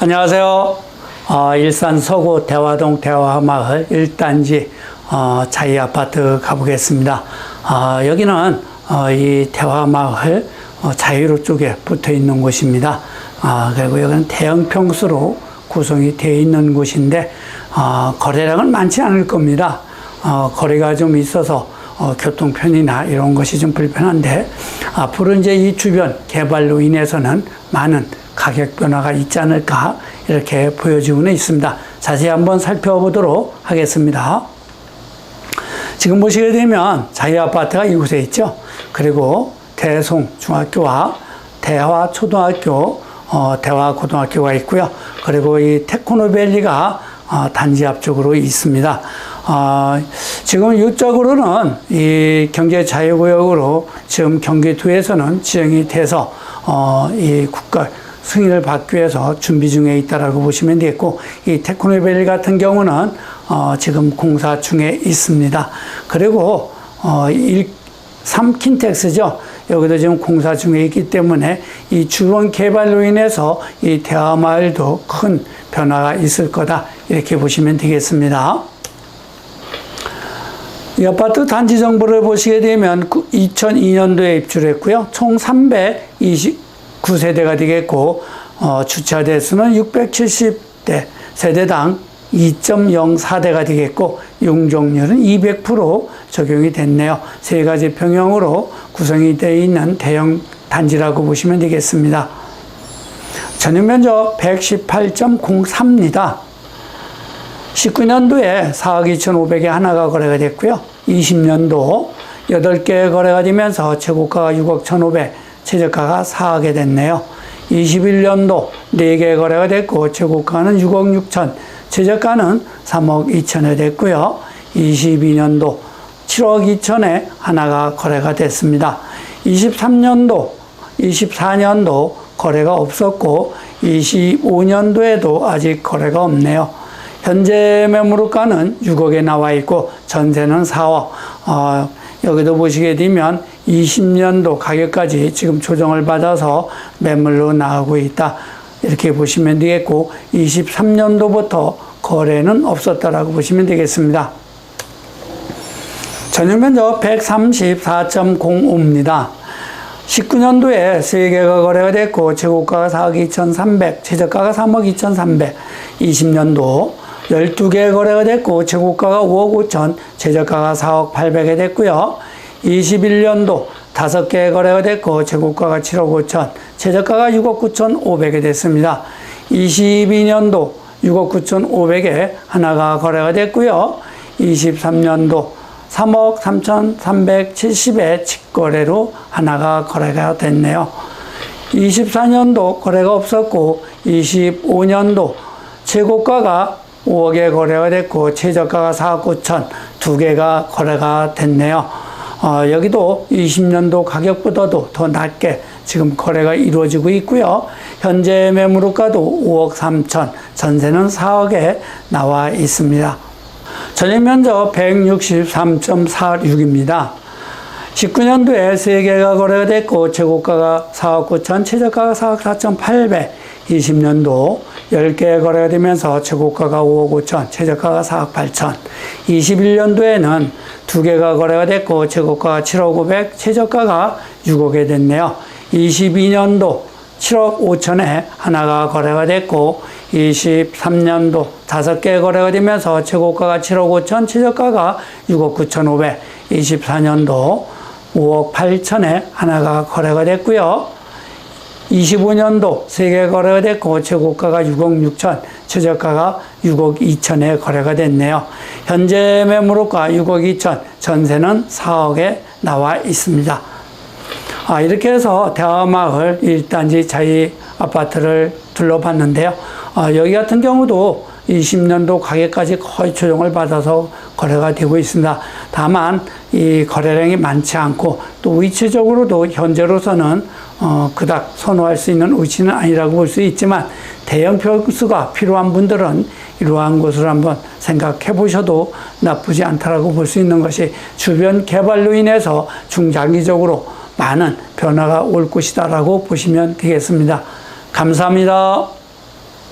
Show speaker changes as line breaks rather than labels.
안녕하세요. 어, 일산 서구 대화동 대화마을 1단지 어, 자이 아파트 가보겠습니다. 어, 여기는 어, 이 대화마을 어, 자유로 쪽에 붙어 있는 곳입니다. 아, 그리고 여기는 대형 평수로 구성이 되어 있는 곳인데 어, 거래량은 많지 않을 겁니다. 어, 거리가 좀 있어서 어, 교통편이나 이런 것이 좀 불편한데 앞으로 이제 이 주변 개발로 인해서는 많은 가격 변화가 있지 않을까 이렇게 보여지고는 있습니다. 자세히 한번 살펴보도록 하겠습니다. 지금 보시게 되면 자유 아파트가 이곳에 있죠. 그리고 대송 중학교와 대화 초등학교, 어, 대화 고등학교가 있고요. 그리고 이 테크노밸리가 어, 단지 앞쪽으로 있습니다. 어, 지금 이쪽으로는 이 경제 자유구역으로 지금 경기도에서는 지정이 돼서 어, 이 국가 승인을 받기 위해서 준비 중에 있다라고 보시면 되겠고 이 테크노밸리 같은 경우는 어, 지금 공사 중에 있습니다. 그리고 어, 1, 3킨텍스죠. 여기도 지금 공사 중에 있기 때문에 이 주원 개발로 인해서 이 대화마을도 큰 변화가 있을 거다. 이렇게 보시면 되겠습니다. 이 아파트 단지 정보를 보시게 되면 2002년도에 입주했고요. 총 329세대가 되겠고 어, 주차 대 수는 670대, 세대당 2.04대가 되겠고 용적률은 200% 적용이 됐네요. 세 가지 평형으로 구성이 되어 있는 대형 단지라고 보시면 되겠습니다. 전용 면적 118.03입니다. 19년도에 4억 2,500에 하나가 거래가 됐고요. 20년도 8개 거래가 되면서 최고가가 6억 1,500, 최저가가 4억에 됐네요. 21년도 4개 거래가 됐고 최고가는 6억 6천, 최저가는 3억 2천에 됐고요. 22년도 7억 2천에 하나가 거래가 됐습니다. 23년도, 24년도 거래가 없었고 25년도에도 아직 거래가 없네요. 현재 매물가는 6억에 나와 있고 전세는 4억. 어, 여기도 보시게 되면 20년도 가격까지 지금 조정을 받아서 매물로 나오고 있다. 이렇게 보시면 되겠고 23년도부터 거래는 없었다라고 보시면 되겠습니다. 전용 면적 134.05입니다. 19년도에 3개가 거래가 됐고 최고가가 4억 2,300, 최저가가 3억 2,300. 20년도 12개 거래가 됐고 최고가가 5억 5천, 최저가가 4억 800에 됐고요. 21년도 5개 거래가 됐고 최고가가 7억 5천, 최저가가 6억 9천 5백에 됐습니다. 22년도 6억 9천 5백에 하나가 거래가 됐고요. 23년도 3억 3,370에 직거래로 하나가 거래가 됐네요. 24년도 거래가 없었고 25년도 최고가가 5억에 거래가 됐고 최저가가 4억 9천 두 개가 거래가 됐네요. 어, 여기도 20년도 가격보다도 더 낮게 지금 거래가 이루어지고 있고요. 현재 매물가도 5억 3천, 전세는 4억에 나와 있습니다. 전입 면적 163.46입니다. 19년도에 3개가 거래가 됐고 최고가가 4억 9천, 최저가가 4억 4천 8백. 20년도 10개 거래가 되면서 최고가가 5억 5천, 최저가가 4억 8천. 21년도에는 2개가 거래가 됐고 최고가가 7억 5백, 최저가가 6억에 됐네요. 22년도 7억 5천에 하나가 거래가 됐고 23년도 5개 거래가 되면서 최고가가 7억 5천, 최저가가 6억 9천 5백. 24년도 5억 8천에 하나가 거래가 됐고요. 25년도 세계 거래가 됐고 최고가가 6억 6천, 최저가가 6억 2천에 거래가 됐네요. 현재 매물가 6억 2천, 전세는 4억에 나와 있습니다. 아, 이렇게 해서 대화마을 1단지 자이 아파트를 둘러봤는데요. 아, 여기 같은 경우도 20년도 가격까지 거의 조정을 받아서 거래가 되고 있습니다. 다만 이 거래량이 많지 않고 또 위치적으로도 현재로서는 어, 그닥 선호할 수 있는 위치는 아니라고 볼 수 있지만 대형 평수가 필요한 분들은 이러한 곳을 한번 생각해 보셔도 나쁘지 않다라고 볼 수 있는 것이 주변 개발로 인해서 중장기적으로 많은 변화가 올 것이다라고 보시면 되겠습니다. 감사합니다.